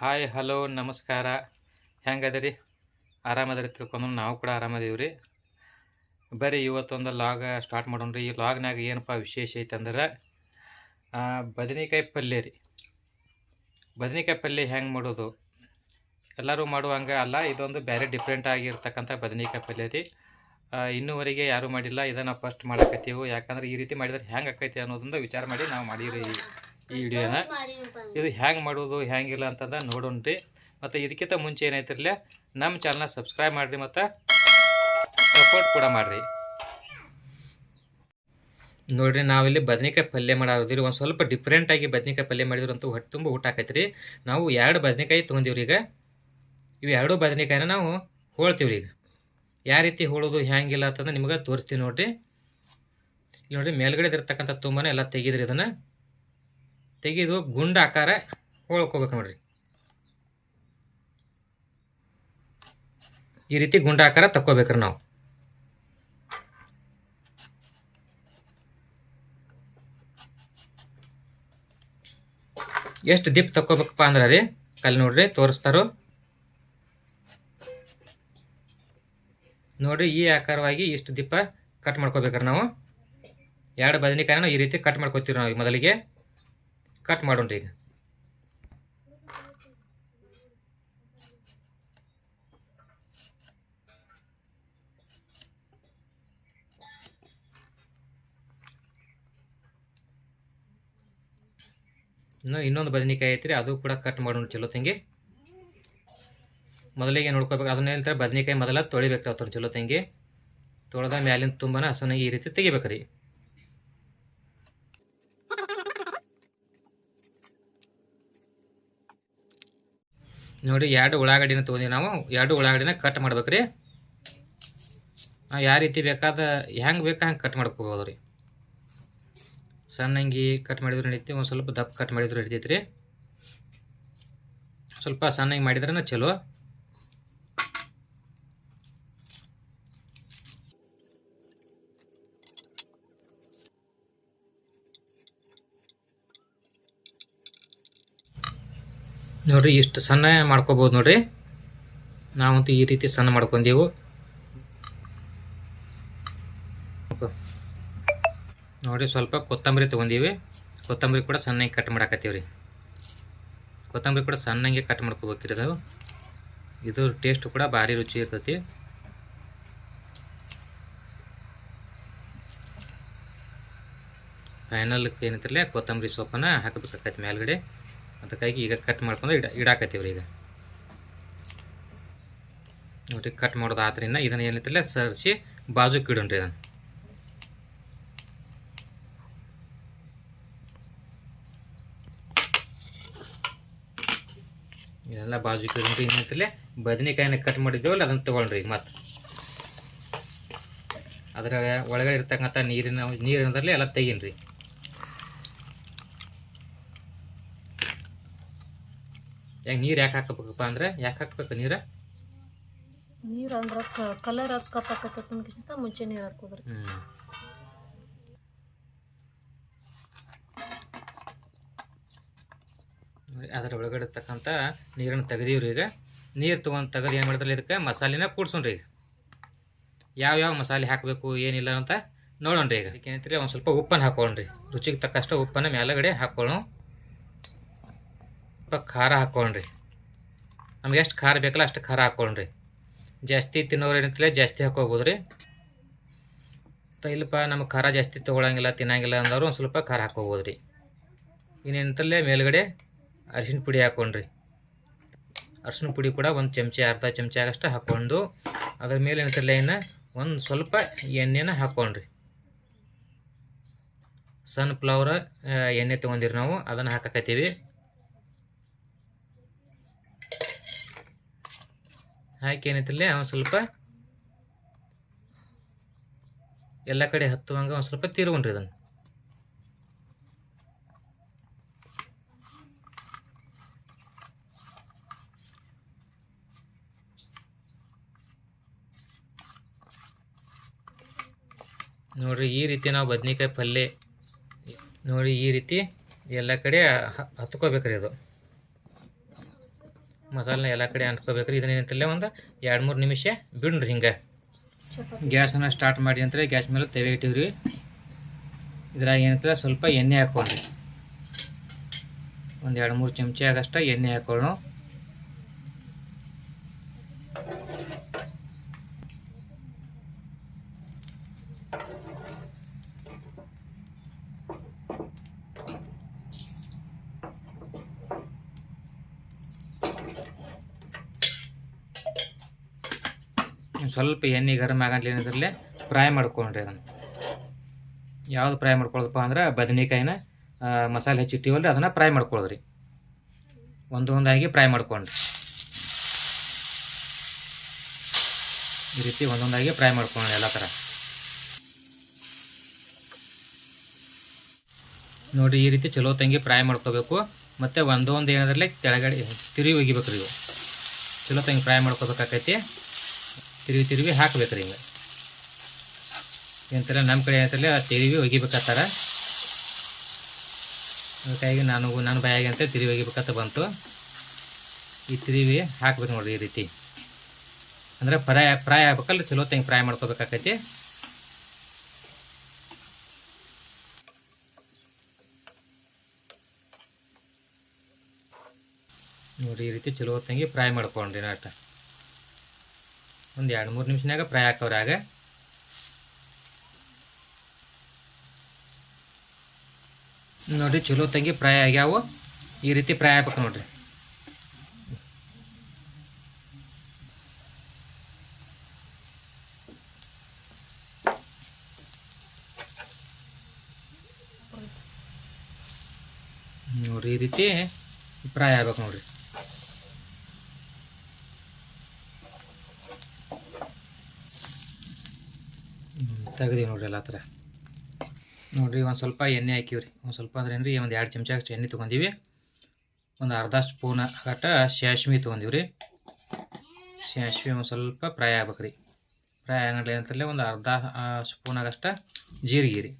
Hi hello ನಮಸ್ಕಾರ. ಹೆಂಗದಿರಿ? ಆರಾಮದ್ರಿ ತಿಳ್ಕೊಂಡು ನಾವು ಕೂಡ ಆರಾಮದೀವಿ ರೀ ಬರೀ ಇವತ್ತೊಂದು ಲಾಗ್ ಸ್ಟಾರ್ಟ್ ಮಾಡೋಣ ರೀ ಈ ಲಾಗ್ನಾಗ ಏನಪ್ಪ ವಿಶೇಷ ಐತಂದ್ರೆ ಬದನೆಕಾಯಿ ಪಲ್ಯ ರೀ. ಬದನೆಕಾಯಿ ಪಲ್ಯ ಹೆಂಗೆ ಮಾಡೋದು? ಎಲ್ಲರೂ ಮಾಡುವಂಗೆ ಅಲ್ಲ, ಇದೊಂದು ಬೇರೆ ಡಿಫ್ರೆಂಟ್ ಆಗಿರ್ತಕ್ಕಂಥ ಬದನೆಕಾಯಿ ಪಲ್ಯ ರೀ. ಇನ್ನೂವರೆಗೆ ಯಾರೂ ಮಾಡಿಲ್ಲ, ಇದನ್ನು ಫಸ್ಟ್ ಮಾಡಕತ್ತೀವಿ. ಯಾಕಂದ್ರೆ ಈ ರೀತಿ ಮಾಡಿದ್ರೆ ಹೆಂಗೆ ಆಕೈತಿ ಅನ್ನೋದೊಂದು ವಿಚಾರ ಮಾಡಿ ನಾವು ಮಾಡೀವಿ ಈ ವಿಡಿಯೋನ ಇದು ಹ್ಯಾಂಗೆ ಮಾಡೋದು, ಹ್ಯಾಂಗಿಲ್ಲ ನೋಡೋಣ ರೀ ಮತ್ತು ಇದಕ್ಕಿಂತ ಮುಂಚೆ ಏನೈತಿರಲ್ಲ ನಮ್ಮ ಚಾನಲ್ನ ಸಬ್ಸ್ಕ್ರೈಬ್ ಮಾಡಿರಿ ಮತ್ತು ಸಪೋರ್ಟ್ ಕೂಡ ಮಾಡಿರಿ. ನೋಡ್ರಿ, ನಾವಿಲ್ಲಿ ಬದನೆಕಾಯಿ ಪಲ್ಯ ಮಾಡೋದಿರಿ ಒಂದು ಸ್ವಲ್ಪ ಡಿಫ್ರೆಂಟಾಗಿ ಬದನೆಕಾಯಿ ಪಲ್ಯ ಮಾಡಿದ್ರು ಅಂತೂ ಹೊಟ್ಟೆ ತುಂಬ ಊಟ ಆಕೈತ್ರಿ. ನಾವು ಎರಡು ಬದನೆಕಾಯಿ ತೊಗೊಂಡಿವ್ರಿ ಈಗ. ಇವು ಎರಡು ಬದನೆಕಾಯಿನ ನಾವು ಹೋಳ್ತೀವ್ರಿ ಈಗ. ಯಾವ ರೀತಿ ಹೋಳೋದು, ಹ್ಯಾಂಗಿಲ್ಲ ಅಂತಂದ್ರೆ ನಿಮ್ಗೆ ತೋರಿಸ್ತೀವಿ ನೋಡಿರಿ. ಇಲ್ಲಿ ನೋಡ್ರಿ ಮೇಲ್ಗಡೆ ಇರ್ತಕ್ಕಂಥ ತುಂಬಾ ಎಲ್ಲ ತೆಗಿದ್ರಿ ಇದನ್ನು. ತೆಗೆದು ಗುಂಡ ಆಕಾರ ಹೋಳ್ಕೋಬೇಕು ನೋಡ್ರಿ. ಈ ರೀತಿ ಗುಂಡ ಆಕಾರ ತಕ್ಕೋಬೇಕ್ರಿ ನಾವು. ಎಷ್ಟು ದಿಪ್ ತಕ್ಕೋಬೇಕಪ್ಪ ಅಂದ್ರೆ ರೀ ಕಲ್ಲಿ ನೋಡ್ರಿ, ತೋರಿಸ್ತಾರೋ. ನೋಡ್ರಿ, ಈ ಆಕಾರವಾಗಿ ಇಷ್ಟು ದಿಪ್ಪ ಕಟ್ ಮಾಡ್ಕೋಬೇಕ್ರಿ ನಾವು. ಎರಡು ಬದನೆಕಾಯಿನ ಈ ರೀತಿ ಕಟ್ ಮಾಡ್ಕೋತೀವಿ ನಾವು ಮೊದಲಿಗೆ. ಕಟ್ ಮಾಡೋಣ್ರಿ ಈಗ. ಇನ್ನು ಇನ್ನೊಂದು ಬದನೆಕಾಯಿ ಐತ್ರಿ, ಅದು ಕೂಡ ಕಟ್ ಮಾಡೋಣ ಚಲೋ ತಂಗಿ. ಮೊದಲಿಗೆ ನೋಡ್ಕೋಬೇಕು, ಅದನ್ನ ಹೇಳ್ತಾರೆ ಬದನೆಕಾಯಿ ಮೊದಲ ತೊಳಿಬೇಕು ಅವ್ರ ಚಲೋ ತಂಗಿ. ತೊಳೆದ ಮ್ಯಾಲಿನ ತುಂಬನ ಹಸನಾಗಿ ಈ ರೀತಿ ತೆಗಿಬೇಕ್ರಿ. ನೋಡಿ, ಎರಡು ಉಳ್ಳಾಗಡ್ಡಿನ ತೊಗೊಂಡಿ ನಾವು. ಎರಡು ಉಳ್ಳಾಗಡ್ಡಿನ ಕಟ್ ಮಾಡ್ಬೇಕು ರೀ ನಾವು ಯಾವ ರೀತಿ ಬೇಕಾದ, ಹೆಂಗೆ ಬೇಕಾ ಹಂಗೆ ಕಟ್ ಮಾಡ್ಕೋಬೋದು ರೀ. ಸಣ್ಣಂಗಿ ಕಟ್ ಮಾಡಿದ್ರು ನಡೀತಿ ಒಂದು ಸ್ವಲ್ಪ ದಪ್ಪ ಕಟ್ ಮಾಡಿದ್ರು ನಡೀತೈತೆ ರೀ. ಸ್ವಲ್ಪ ಸಣ್ಣಂಗೆ ಮಾಡಿದ್ರೆ ಚಲೋ. ನೋಡ್ರಿ, ಇಷ್ಟು ಸಣ್ಣ ಮಾಡ್ಕೋಬೋದು ನೋಡ್ರಿ. ನಾವಂತೂ ಈ ರೀತಿ ಸಣ್ಣ ಮಾಡ್ಕೊಂಡೀವು. ನೋಡಿ ಸ್ವಲ್ಪ ಕೊತ್ತಂಬರಿ ತೊಗೊಂಡೀವಿ. ಕೊತ್ತಂಬರಿ ಕೂಡ ಸಣ್ಣಗೆ ಕಟ್ ಮಾಡಾಕತ್ತೀವ್ರಿ. ಕೊತ್ತಂಬರಿ ಕೂಡ ಸಣ್ಣಗೆ ಕಟ್ ಮಾಡ್ಕೋಬೇಕ್ರಿ ಅದು ಇದು ಟೇಸ್ಟ್ ಕೂಡ ಭಾರಿ ರುಚಿ ಇರ್ತೈತಿ. ಫೈನಲ್ ಏನೈತಿರಲ್ಲ ಕೊತ್ತಂಬರಿ ಸೊಪ್ಪನ್ನು ಹಾಕಬೇಕಾಗತ್ತೆ ಮೇಲ್ಗಡೆ. ಅದಕ್ಕಾಗಿ ಈಗ ಕಟ್ ಮಾಡ್ಕೊಂಡು ಇಡ ಇಡಾಕತ್ತೀವ್ರಿ ಈಗ. ನೋಡ್ರಿ ಕಟ್ ಮಾಡೋದು ಆದ್ರಿಂದ ಇದನ್ನು ಏನೈತಿಲ್ಲ ಸರಿಸಿ ಬಾಜುಕ್ಕೆ ಇಡೋಣ್ರಿ ಇದನ್ನು. ಇದೆಲ್ಲ ಬಾಜು ಇಡೋಣ್ರಿ ಏನೈತಿಲ್ಲ ಬದನೆಕಾಯಿನ ಕಟ್ ಮಾಡಿದ್ದೇವಲ್ಲ, ಅದನ್ನು ತೊಗೊಳ್ರಿ ಮತ್ತೆ. ಅದ್ರಾಗ ಒಳಗಡೆ ಇರ್ತಕ್ಕಂಥ ನೀರಿನ ನೀರಿನದಲ್ಲಿ ಎಲ್ಲ ತೆಗೀನ್ರಿ. ಯಾಕೆ ನೀರು ಯಾಕೆ ಹಾಕಬೇಕಪ್ಪ ಅಂದ್ರೆ ಯಾಕೆ ಹಾಕ್ಬೇಕು ನೀರು? ನೀರು ಅಂದ್ರೆ ಕಲರ್ ಹಾಕಪ್ಪ ಮುಂಚೆ ನೀರು ಹಾಕೋದ್ರಿ ಅದರ ಒಳಗಡೆ ಇರ್ತಕ್ಕಂಥ ನೀರನ್ನು ತೆಗೆದೀವ್ರಿ ಈಗ. ನೀರು ತೊಗೊಂಡು ತೆಗೆದು ಏನು ಮಾಡಿದ್ರಲ್ಲ ಇದಕ್ಕೆ? ಮಸಾಲೆನ ಕೂಡ್ಸೋಣ್ರಿ ಈಗ. ಯಾವ್ಯಾವ ಮಸಾಲೆ ಹಾಕಬೇಕು ಏನಿಲ್ಲ ಅಂತ ನೋಡೋಣ್ರಿ ಈಗ. ಏನಂತೀರಿ ಒಂದು ಸ್ವಲ್ಪ ಉಪ್ಪನ್ನು ಹಾಕೊಳ್ಳ್ರಿ ರುಚಿಗೆ ತಕ್ಕಷ್ಟು ಉಪ್ಪನ್ನು ಮೇಲಗಡೆ ಹಾಕೊಳ್ಳೋಣ. ಖಾರ ಹಾಕ್ಕೊಳ್ರಿ ನಮ್ಗೆ ಎಷ್ಟು ಖಾರ ಬೇಕಲ್ಲ ಅಷ್ಟು ಖಾರ ಹಾಕ್ಕೊಳ್ರಿ ಜಾಸ್ತಿ ತಿನ್ನೋರು ಏನಂತಲೇ ಜಾಸ್ತಿ ಹಾಕೋಬೋದು ರೀ ಇಲ್ಲಪ್ಪ, ನಮ್ಗೆ ಖಾರ ಜಾಸ್ತಿ ತೊಗೊಳಂಗಿಲ್ಲ, ತಿನ್ನಂಗಿಲ್ಲ ಅಂದವರು ಒಂದು ಸ್ವಲ್ಪ ಖಾರ ಹಾಕೋಬೋದು ರೀ ಇನ್ನೇನಂತಲ್ಲೇ ಮೇಲುಗಡೆ ಅರಿಶಿನ ಪುಡಿ ಹಾಕ್ಕೊಂಡ್ರಿ ಅರಿಶಿನ ಪುಡಿ ಕೂಡ ಒಂದು ಚಮಚ, ಅರ್ಧ ಚಮಚ ಆಗಷ್ಟು ಹಾಕ್ಕೊಂಡು ಅದ್ರ ಮೇಲೆ ಏನಂತಲ್ಲ ಇನ್ನು ಒಂದು ಸ್ವಲ್ಪ ಎಣ್ಣೆನ ಹಾಕ್ಕೊಂಡ್ರಿ ಸನ್ಫ್ಲವರ್, ಎಣ್ಣೆ ತೊಗೊಂಡಿರಿ ನಾವು, ಅದನ್ನು ಹಾಕಕತ್ತೀವಿ. ಹಾಕಿ ಏನೈತಿಲ್ಲ ಒಂದು ಸ್ವಲ್ಪ ಎಲ್ಲ ಕಡೆ ಹತ್ತುವಂಗೆ ಒಂದು ಸ್ವಲ್ಪ ತಿರುಗೊಂಡ್ರಿ ಅದನ್ನು. ನೋಡ್ರಿ, ಈ ರೀತಿ ನಾವು ಬದ್ನಿಕಾಯಿ ಪಲ್ಯ ನೋಡಿ ಈ ರೀತಿ ಎಲ್ಲ ಕಡೆ ಹತ್ಕೋಬೇಕ್ರಿ ಅದು. ಮಸಾಲೆನ ಎಲ್ಲ ಕಡೆ ಅಂಟ್ಕೋಬೇಕ್ರಿ. ಇದನ್ನ ಏನಂತಲ್ಲ ಒಂದು ಎರಡು ಮೂರು ನಿಮಿಷ ಬಿಡ್ರಿ ಹಿಂಗೆ. ಗ್ಯಾಸನ್ನು ಸ್ಟಾರ್ಟ್ ಮಾಡಿ ಅಂತ ಗ್ಯಾಸ್ ಮೇಲೆ ತೆವೆ ಇಟ್ಟಿವ್ರಿ ಇದ್ರಾಗ ಏನಂತಾರೆ ಸ್ವಲ್ಪ ಎಣ್ಣೆ ಹಾಕೊಳ್ಳಿ ಒಂದು ಎರಡು ಮೂರು ಚಮಚ ಆಗಷ್ಟ ಎಣ್ಣೆ ಹಾಕೊಳ್ಳೋಣ ಸ್ವಲ್ಪ ಎಣ್ಣೆ ಗರಮ್ ಆಗಂಟ್ಲಿ ಏನಂದ್ರಲ್ಲೇ ಫ್ರೈ ಮಾಡ್ಕೊಂಡ್ರಿ ಅದನ್ನು. ಯಾವ್ದು ಫ್ರೈ ಮಾಡ್ಕೊಳ್ಳೋದಪ್ಪ ಅಂದ್ರೆ ಬದನೆಕಾಯಿನ ಮಸಾಲೆ ಹೆಚ್ಚಿಟ್ಟಿವಲ್ಲ ಅದನ್ನು ಫ್ರೈ ಮಾಡ್ಕೊಳ್ಳೋದ್ರಿ ಒಂದು ಒಂದಾಗಿ ಫ್ರೈ ಮಾಡ್ಕೊಂಡ್ರಿ. ಈ ರೀತಿ ಒಂದೊಂದಾಗಿ ಫ್ರೈ ಮಾಡ್ಕೊಂಡ್ರಿ ಎಲ್ಲ ಥರ ನೋಡಿ ಈ ರೀತಿ ಚಲೋ ತಂಗಿ ಫ್ರೈ ಮಾಡ್ಕೋಬೇಕು. ಮತ್ತು ಒಂದೊಂದು ಏನಾದ್ರಲ್ಲಿ ಕೆಳಗಡೆ ತಿರುವಿ ರೀ ಇವು. ಚಲೋ ತಂಗಿ ಫ್ರೈ ಮಾಡ್ಕೋಬೇಕಾಕೈತಿ. ತಿರುವಿ ತಿರುವಿ ಹಾಕ್ಬೇಕ್ರಿ ಹಿಂಗೆ. ಏನಂತಾರೆ ನಮ್ಮ ಕಡೆ ಏನಂತಲ್ಲ ತಿರುವಿ ಒಗಿಬೇಕತ್ತಾರ. ಅದಕ್ಕಾಗಿ ನಾನು ನನ್ನ ಬಾಯಾಗಿ ಅಂತ ತಿರುವಿ ಒಗಿಬೇಕಂತ ಬಂತು. ಈ ತಿರುವಿ ಹಾಕ್ಬೇಕು ನೋಡ್ರಿ ಈ ರೀತಿ. ಅಂದ್ರೆ ಫ್ರೈ ಫ್ರೈ ಆಗ್ಬೇಕಲ್ಲ, ಚಲೋ ತಂಗಿ ಫ್ರೈ ಮಾಡ್ಕೋಬೇಕಾಕೈತಿ. ನೋಡಿ ಈ ರೀತಿ ಚಲೋ ತಂಗಿ ಫ್ರೈ ಮಾಡ್ಕೊಂಡ್ರಿ ನಾಟ. ಒಂದು ಎರಡು ಮೂರು ನಿಮಿಷನಾಗ ಫ್ರೈ ಆಗ ನೋಡ್ರಿ ಚಲೋ ತಂಗಿ ಫ್ರೈ ಆಗ್ಯಾವು. ಈ ರೀತಿ ಫ್ರೈ ಆಗ್ಬೇಕು ನೋಡ್ರಿ. ನೋಡ್ರಿ ಈ ರೀತಿ ಫ್ರೈ ಆಗ್ಬೇಕು ನೋಡ್ರಿ. ತೆಗ್ದೀವಿ ನೋಡ್ರಿ ಎಲ್ಲ ಥರ ನೋಡಿರಿ ಒಂದು ಸ್ವಲ್ಪ ಎಣ್ಣೆ ಹಾಕಿವ್ರಿ. ಒಂದು ಸ್ವಲ್ಪ ಅಂದ್ರೆ ಏನ್ರಿ, ಒಂದು ಎರಡು ಚಮಚ ಎಣ್ಣೆ ತೊಗೊಂಡಿವಿ. ಒಂದು ಅರ್ಧ ಸ್ಪೂನ್ ಆಗಟ್ಟ ತೊಗೊಂಡಿವಿ ರೀ ಸಾಸ್ವಿ ಒಂದು ಸ್ವಲ್ಪ ಫ್ರೈ ಆಗ್ಬೇಕು ರೀ ಫ್ರೈ ಆಗಲ್ಲ ಅಂತಲೇ ಒಂದು ಅರ್ಧ ಸ್ಪೂನ್ ಆಗಷ್ಟ ಜೀರಿಗೆ ರೀ.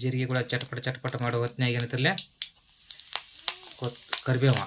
ಜೀರಿಗೆ ಕೂಡ ಚಟ್ಪಟ ಚಟ್ಪಟ ಮಾಡೋ ಹೊತ್ತಿನಾಗ ಏನಂತಲ್ಲೇ ಕೊತ್, ಕರಿಬೇವ.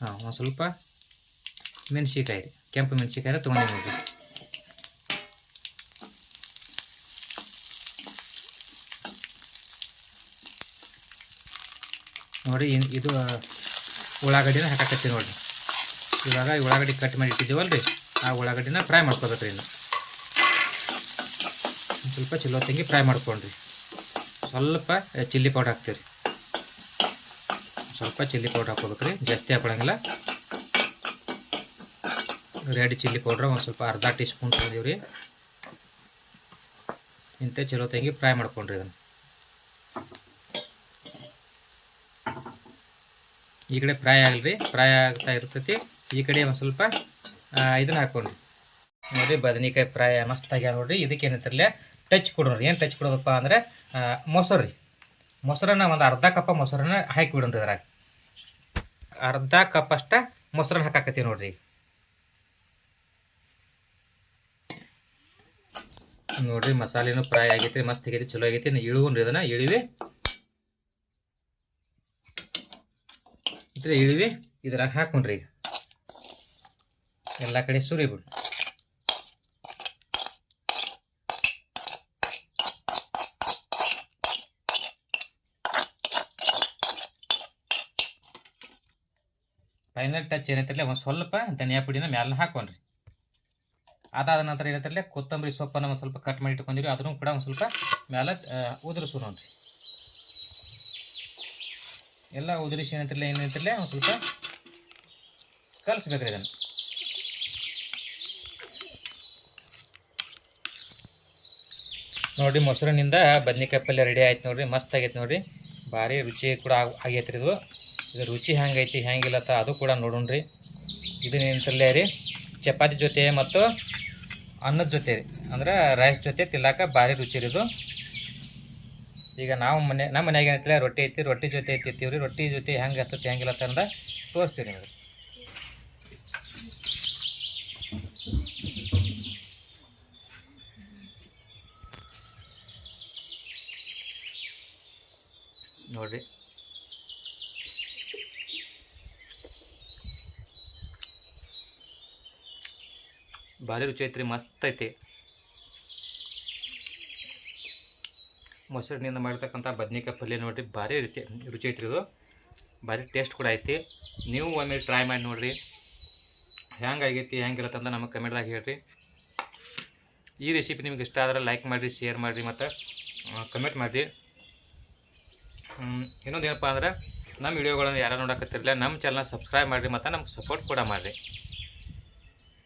ಹಾಂ, ಒಂದು ಸ್ವಲ್ಪ ಮೆಣಸಿಕಾಯಿ ರೀ. ಕೆಂಪು ಮೆಣಸಿಕಾಯಿನ ತೊಗೊಂಡು ನೋಡಿರಿ ನೋಡಿ ಇದು ಉಳ್ಳಾಗಡ್ಡಿನ ಹಾಕಾಕತ್ತೀವಿ ನೋಡಿರಿ. ಇವಾಗ ಉಳ್ಳಾಗಡ್ಡಿ ಕಟ್ ಮಾಡಿ ಇಟ್ಟಿದ್ದೀವಲ್ರಿ, ಆ ಉಳ್ಳಾಗಡ್ಡಿನ ಫ್ರೈ ಮಾಡ್ಕೋಬೇಕ್ರಿ ಇನ್ನು. ಒಂದ್ ಸ್ವಲ್ಪ ಚಲೋ ತಂಗಿ ಫ್ರೈ ಮಾಡ್ಕೊಂಡ್ರಿ. ಸ್ವಲ್ಪ ಚಿಲ್ಲಿ ಪೌಡರ್ ಹಾಕ್ತೀವಿ ರೀ ಸ್ವಲ್ಪ ಚಿಲ್ಲಿ ಪೌಡರ್ ಹಾಕೋಬೇಕ್ರಿ ಜಾಸ್ತಿ ಹಾಕೊಳಂಗಿಲ್ಲ. ರೆಡ್ ಚಿಲ್ಲಿ ಪೌಡ್ರ್ ಒಂದು ಸ್ವಲ್ಪ ಅರ್ಧ ಟೀ ಸ್ಪೂನ್ ತೊಗೊಂಡಿವ್ರಿ ಇಂಥ ಚಲೋ ತಂಗಿ ಫ್ರೈ ಮಾಡ್ಕೊಂಡ್ರಿ ಇದನ್ನು. ಈ ಕಡೆ ಫ್ರೈ ಆಗಲ್ರಿ ಫ್ರೈ ಆಗ್ತಾ ಇರ್ತೈತಿ. ಈ ಕಡೆ ಒಂದು ಸ್ವಲ್ಪ ಇದನ್ನ ಹಾಕೊಂಡ್ರಿ ನೋಡ್ರಿ ಬದನೆಕಾಯಿ ಫ್ರೈ ಮಸ್ತ್ ಆಗ್ಯಾವ ನೋಡ್ರಿ. ಇದಕ್ಕೆ ಏನಂತಾರಲ್ಲ ಟಚ್ ಕೊಡೋರಿ ಏನು ಟಚ್ ಕೊಡೋದಪ್ಪ ಅಂದ್ರೆ ಮೊಸರು ರೀ. ಮೊಸರನ್ನ ಒಂದು ಅರ್ಧ ಕಪ್ಪ ಮೊಸರನ್ನ ಹಾಕಿ ಬಿಡೋಣ್ರಿ ಅದ್ರಾಗ ಅರ್ಧ ಕಪ್ ಅಷ್ಟ ಮೊಸರನ್ನ ಹಾಕಾಕತ್ತೀವಿ ನೋಡ್ರಿ. ಈಗ ನೋಡ್ರಿ, ಮಸಾಲೆನು ಫ್ರೈ ಆಗೈತಿ ಮಸ್ತ್ ಆಗೈತಿ ಚಲೋ ಆಗೈತಿ. ಇಳುವನ್ ಇಳುವನ್ರಿ ಇದನ್ನ, ಇಳಿವಿ. ಇದ್ರೆ ಇಳಿವಿ, ಇದ್ರಾಗ ಹಾಕೊಂಡ್ರಿ ಈಗ. ಎಲ್ಲ ಕಡೆ ಸುರಿ ಬಿಡು. ಫೈನಲ್ ಟಚ್ ಏನೈತಿರಲ್ಲ ಒಂದು ಸ್ವಲ್ಪ ಧನಿಯಾ ಪುಡಿನ ಮ್ಯಾಲ ಹಾಕೊಂಡ್ರಿ ಅದಾದ ನಂತರ ಏನೈತಿರಲ್ಲ ಕೊತ್ತಂಬರಿ ಸೊಪ್ಪನ್ನು ಒಂದು ಸ್ವಲ್ಪ ಕಟ್ ಮಾಡಿ ಇಟ್ಕೊಂಡಿರಿ, ಅದನ್ನು ಕೂಡ ಒಂದು ಸ್ವಲ್ಪ ಮ್ಯಾಲ ಉದುರಿಸು ನೋಡ್ರಿ. ಎಲ್ಲ ಉದುರಿಸಿ ಏನಂತಿರಲಿಲ್ಲ ಏನಂತಿರಲಿಲ್ಲ ಒಂದು ಸ್ವಲ್ಪ ಕಲಿಸ್ಬೇಕ್ರಿ ಇದನ್ನು. ನೋಡಿರಿ, ಮೊಸರಿನಿಂದ ಬದ್ನಿಕಾಯಿ ಪಲ್ಯ ರೆಡಿ ಆಯ್ತು ನೋಡಿರಿ, ಮಸ್ತ್ ಆಗೈತೆ ನೋಡ್ರಿ. ಭಾರಿ ರುಚಿ ಕೂಡ ಆಗೈತೆ ಆಗೈತ್ರಿ ಇದು. ಇದು ರುಚಿ ಹೆಂಗೈತಿ ಹೆಂಗಿಲ್ಲತ್ತ ಅದು ಕೂಡ ನೋಡೋಣ್ರಿ. ಇದನ್ನೇಂತಲ್ಲೇ ರೀ, ಚಪಾತಿ ಜೊತೆ ಮತ್ತು ಅನ್ನದ ಜೊತೆ ಅಂದ್ರೆ ರೈಸ್ ಜೊತೆ ತಿನ್ನಾಕ ಭಾರಿ ರುಚಿ ಇರೋದು ಈಗ ನಾವು ಮನೆ ನಮ್ಮ ಮನೆಯಾಗ ಏನೈತಿಲ್ಲ ರೊಟ್ಟಿ ಐತಿ, ರೊಟ್ಟಿ ಜೊತೆ ಐತಿ ರೀ. ರೊಟ್ಟಿ ಜೊತೆ ಹೆಂಗೆ ಹತ್ತತ್ತೆ, ಹೆಂಗಿಲ್ಲ ತಂದ ತೋರಿಸ್ತೀವಿ ನಿಮಗೆ. ನೋಡ್ರಿ. ಭಾರಿ ರುಚಿ ಐತ್ರಿ, ಮಸ್ತ್ ಐತಿ. ಮೊಸರಿನಿಂದ ಮಾಡಿರ್ತಕ್ಕಂಥ ಬದ್ನಿಕಾಯಿ ಪಲ್ಯ ನೋಡಿರಿ ಭಾರಿ ರುಚಿ ರುಚಿ ಐತ್ರಿ ಇದು. ಭಾರಿ ಟೇಸ್ಟ್ ಕೂಡ ಐತಿ. ನೀವು ಒಮ್ಮೆ ಟ್ರೈ ಮಾಡಿ ನೋಡಿರಿ. ಹೆಂಗಾಗೈತಿ ಅಂತ ನಮಗೆ ಕಮೆಂಟ್ದಾಗ ಹೇಳ್ರಿ. ಈ ರೆಸಿಪಿ ನಿಮ್ಗೆ ಇಷ್ಟ ಆದ್ರೆ ಲೈಕ್ ಮಾಡಿರಿ ಶೇರ್ ಮಾಡಿರಿ ಮತ್ತು ಕಮೆಂಟ್ ಮಾಡಿರಿ. ಇನ್ನೊಂದು ಏನಪ್ಪ ಅಂದ್ರೆ, ನಮ್ಮ ವಿಡಿಯೋಗಳನ್ನು ಯಾರು ನೋಡಕತ್ತಿರಲಿಲ್ಲ, ನಮ್ಮ ಚಾನಲ್ನ ಸಬ್ಸ್ಕ್ರೈಬ್ ಮಾಡಿರಿ ಮತ್ತು ನಮ್ಗೆ ಸಪೋರ್ಟ್ ಕೂಡ ಮಾಡಿರಿ.